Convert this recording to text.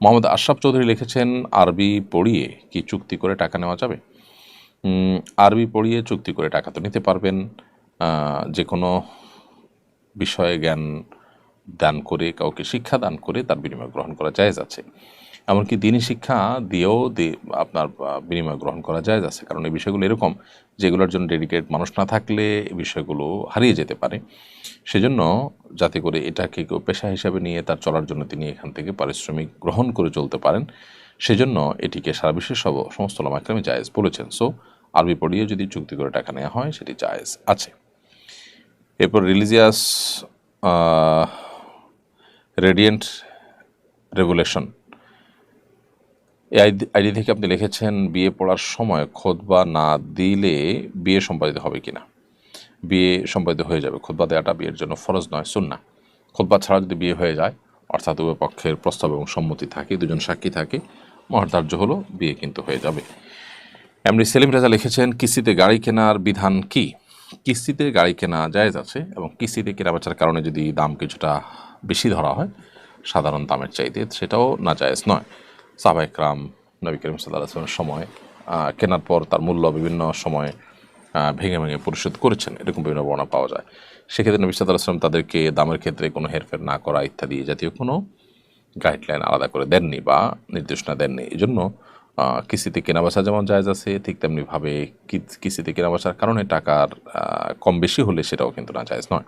মোহাম্মদ আশরাফ চৌধুরী লিখেছেন, আরবি পড়িয়ে কি চুক্তি করে টাকা নেওয়া যাবে? আরবি পড়িয়ে চুক্তি করে টাকা তো নিতে পারবেন। যে কোনো বিষয়ে জ্ঞান দান করে, কাউকে শিক্ষা দান করে তার বিনিময় গ্রহণ করা যায় আছে। এমনকি দিনী শিক্ষা দিয়েও আপনার বিনিময় গ্রহণ করা জায়েজ আছে কারণ এই বিষয়গুলো এরকম যেগুলোর জন্য ডেডিকেট মানুষ না থাকলে এই বিষয়গুলো হারিয়ে যেতে পারে। সেজন্য যাতে করে এটাকে কেউ পেশা হিসাবে নিয়ে তার চলার জন্য তিনি এখান থেকে পারিশ্রমিক গ্রহণ করে চলতে পারেন। সেজন্য এটিকে সারা বিশ্বের সব, সমস্ত লামাক্রামে জায়েজ বলেছেন। সো, আরবি পড়িয়ে যদি চুক্তি করে টাকা নেওয়া হয়, সেটি জায়েজ আছে। এরপর রিলিজিয়াস রেডিয়েন্ট রেগুলেশন এই আইডি- থেকে আপনি লিখেছেন, বিয়ে পড়ার সময় খোদবা না দিলে বিয়ে সম্পাদিত হবে কিনা? বিয়ে সম্পাদিত হয়ে যাবে। খোদবা দেওয়াটা বিয়ের জন্য ফরজ নয় সুন্না খোদবা ছাড়া যদি বিয়ে হয়ে যায়, অর্থাৎ উভয় পক্ষের প্রস্তাব এবং সম্মতি থাকে, দুজন সাক্ষী থাকে, মহার্ধার্য হলো বিয়ে কিন্তু হয়ে যাবে। এমনি সেলিম রাজা লিখেছেন, কিস্তিতে গাড়ি কেনার বিধান কি? কিস্তিতে গাড়ি কেনা জায়েজ আছে এবং কিস্তিতে কেনা বেচার কারণে যদি দাম কিছুটা বেশি ধরা হয়, সাধারণ দামের চাইতে সেটাও না জায়েজ নয়। সাহবাইকরাম নবী করিম সাল্লাহ আসলামের সময় কেনার পর তার মূল্য বিভিন্ন সময় ভেঙে ভেঙে পরিশোধ করেছেন। এরকম বিভিন্ন বর্ণনা পাওয়া যায়। সেক্ষেত্রে নবী সাল্লাহ আসলাম তাদেরকে দামের ক্ষেত্রে কোনো হেরফের না করা ইত্যাদি জাতীয় কোনো গাইডলাইন আলাদা করে দেননি বা নির্দেশনা দেননি। এই জন্য কিস্তিতে কেনাবেচা যেমন জায়জ আছে, ঠিক তেমনিভাবে কিস্তিতে কেনাবেচার কারণে টাকার কম বেশি হলে সেটাও কিন্তু না জায়জ নয়।